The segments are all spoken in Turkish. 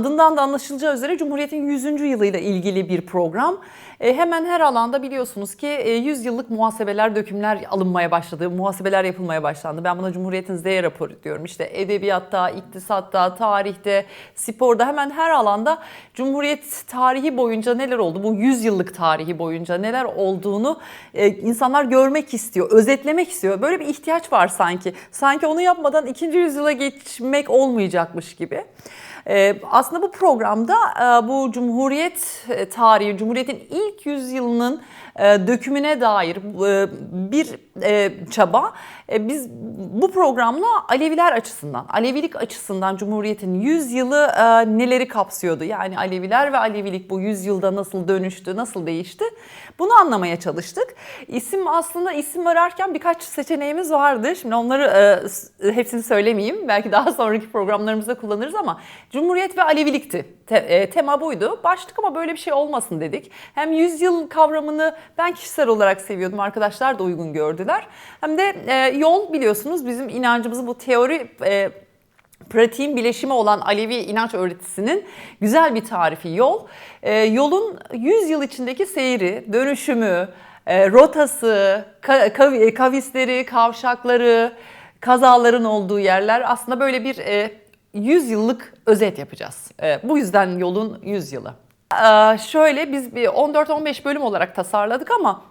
adından da anlaşılacağı üzere Cumhuriyet'in 100. yılıyla ilgili bir program. E, hemen her alanda biliyorsunuz ki e, 100 yıllık muhasebeler, dökümler alınmaya başladı, muhasebeler yapılmaya başlandı. Ben buna Cumhuriyet'in Z raporu diyorum. İşte edebiyatta, iktisatta, tarihte, sporda hemen her alanda Cumhuriyet tarihi boyunca neler oldu? Bu 100 yıllık tarihi boyunca neler olduğunu e, insanlar görmek istiyor, özetlemek istiyor. Böyle bir ihtiyaç var sanki. Sanki onu yapmadan ikinci yüzyıla geçmek olmayacakmış gibi. Ee, aslında bu programda e, bu Cumhuriyet e, tarihi, Cumhuriyet'in ilk yüzyılının e, dökümüne dair bir çaba. Biz bu programla Aleviler açısından, Alevilik açısından Cumhuriyet'in 100 yılı e, neleri kapsıyordu? Yani Aleviler ve Alevilik bu 100 yılda nasıl dönüştü, nasıl değişti? Bunu anlamaya çalıştık. İsim aslında isim ararken birkaç seçeneğimiz vardı. Şimdi onları hepsini söylemeyeyim. Belki daha sonraki programlarımızda kullanırız ama Cumhuriyet ve Alevilikti. Te- e, tema buydu. Başlık ama böyle bir şey olmasın dedik. Hem yüzyıl kavramını ben kişisel olarak seviyordum. Arkadaşlar da uygun gördüler. Hem de e, yol biliyorsunuz bizim inancımızı bu teori e, pratiğin bileşimi olan Alevi inanç öğretisinin güzel bir tarifi yol. Ee, yolun 100 yıl içindeki seyri, dönüşümü, e, rotası, ka- kav- kavisleri, kavşakları, kazaların olduğu yerler aslında böyle bir e, 100 yıllık özet yapacağız. E, bu yüzden yolun 100 yılı. Ee, şöyle biz bir 14-15 bölüm olarak tasarladık ama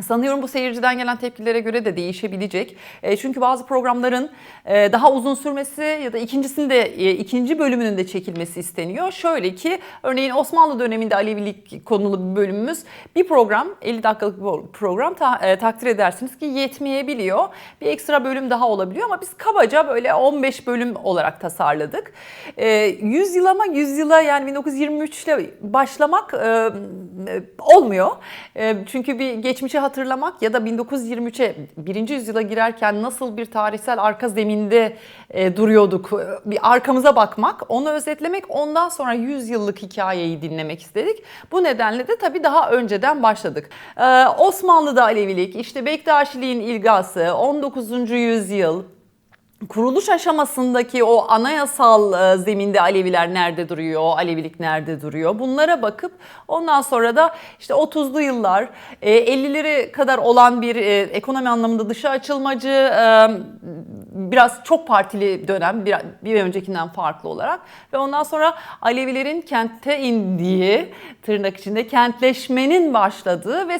Sanıyorum bu seyirciden gelen tepkilere göre de değişebilecek. E, çünkü bazı programların e, daha uzun sürmesi ya da ikincisinde e, ikinci bölümünün de çekilmesi isteniyor. Şöyle ki örneğin Osmanlı döneminde Alevilik konulu bir bölümümüz bir program 50 dakikalık bir program ta- e, takdir edersiniz ki yetmeyebiliyor. Bir ekstra bölüm daha olabiliyor ama biz kabaca böyle 15 bölüm olarak tasarladık. E, 100 yıl ama 100 yıla yani 1923 ile başlamak e, olmuyor. E, çünkü bir geçmişi hatırlamak ya da 1923'e birinci yüzyıla girerken nasıl bir tarihsel arka zeminde e, duruyorduk, e, bir arkamıza bakmak, onu özetlemek, ondan sonra 100 yıllık hikayeyi dinlemek istedik. Bu nedenle de tabii daha önceden başladık. E, Osmanlı'da Alevilik, işte Bektaşiliğin ilgası, 19. yüzyıl, kuruluş aşamasındaki o anayasal e, zeminde Aleviler nerede duruyor, Alevilik nerede duruyor? Bunlara bakıp ondan sonra da işte 30'lu yıllar, e, 50'leri kadar olan bir e, ekonomi anlamında dışa açılmacı, e, biraz çok partili dönem bir, öncekinden farklı olarak ve ondan sonra Alevilerin kente indiği, tırnak içinde kentleşmenin başladığı ve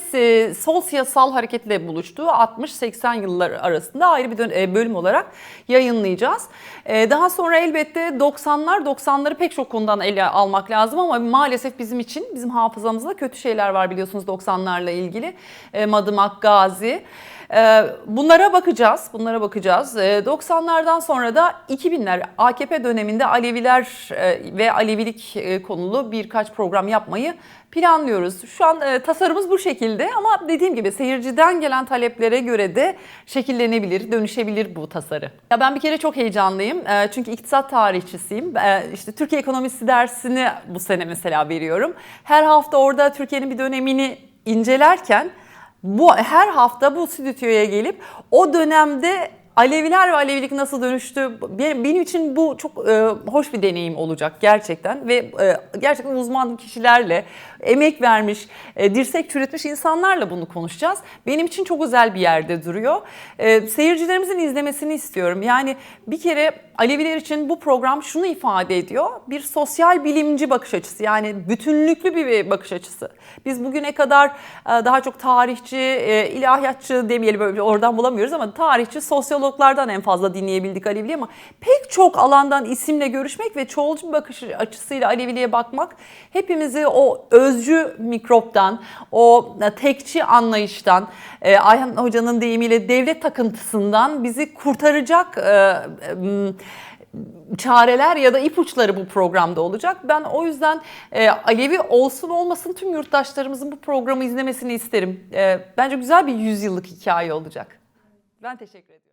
sol siyasal hareketle buluştuğu 60-80 yıllar arasında ayrı bir e, bölüm olarak yayınlayacağız. E, Daha sonra elbette 90'lar, 90'ları pek çok konudan ele almak lazım ama maalesef bizim için, bizim hafızamızda kötü şeyler var biliyorsunuz 90'larla ilgili. E, Madımak, Gazi. Bunlara bakacağız, bunlara bakacağız. E, 90'lardan sonra da 2000'ler AKP döneminde Aleviler e, ve Alevilik e, konulu birkaç program yapmayı planlıyoruz. Şu an e, tasarımımız bu şekilde ama dediğim gibi seyirciden gelen taleplere göre de şekillenebilir, dönüşebilir bu tasarı. Ya ben bir kere çok heyecanlıyım. E, çünkü iktisat tarihçisiyim. E, işte Türkiye ekonomisi dersini bu sene mesela veriyorum. Her hafta orada Türkiye'nin bir dönemini incelerken bu her hafta bu stüdyoya gelip o dönemde Aleviler ve Alevilik nasıl dönüştü? Benim, için bu çok e, hoş bir deneyim olacak gerçekten ve e, gerçekten uzman kişilerle emek vermiş, e, dirsek çürütmüş insanlarla bunu konuşacağız. Benim için çok özel bir yerde duruyor. E, seyircilerimizin izlemesini istiyorum. Yani bir kere Aleviler için bu program şunu ifade ediyor. Bir sosyal bilimci bakış açısı yani bütünlüklü bir bakış açısı. Biz bugüne kadar e, daha çok tarihçi, e, ilahiyatçı demeyelim oradan bulamıyoruz ama tarihçi, sosyologlardan en fazla dinleyebildik Aleviliği ama pek çok alandan isimle görüşmek ve çoğulcu bakış açısıyla Aleviliğe bakmak hepimizi o özcü mikroptan, o tekçi anlayıştan, e, Ayhan Hoca'nın deyimiyle devlet takıntısından bizi kurtaracak e, m, çareler ya da ipuçları bu programda olacak. Ben o yüzden e, Alevi olsun olmasın tüm yurttaşlarımızın bu programı izlemesini isterim. E, bence güzel bir yüzyıllık hikaye olacak. Ben teşekkür ediyorum.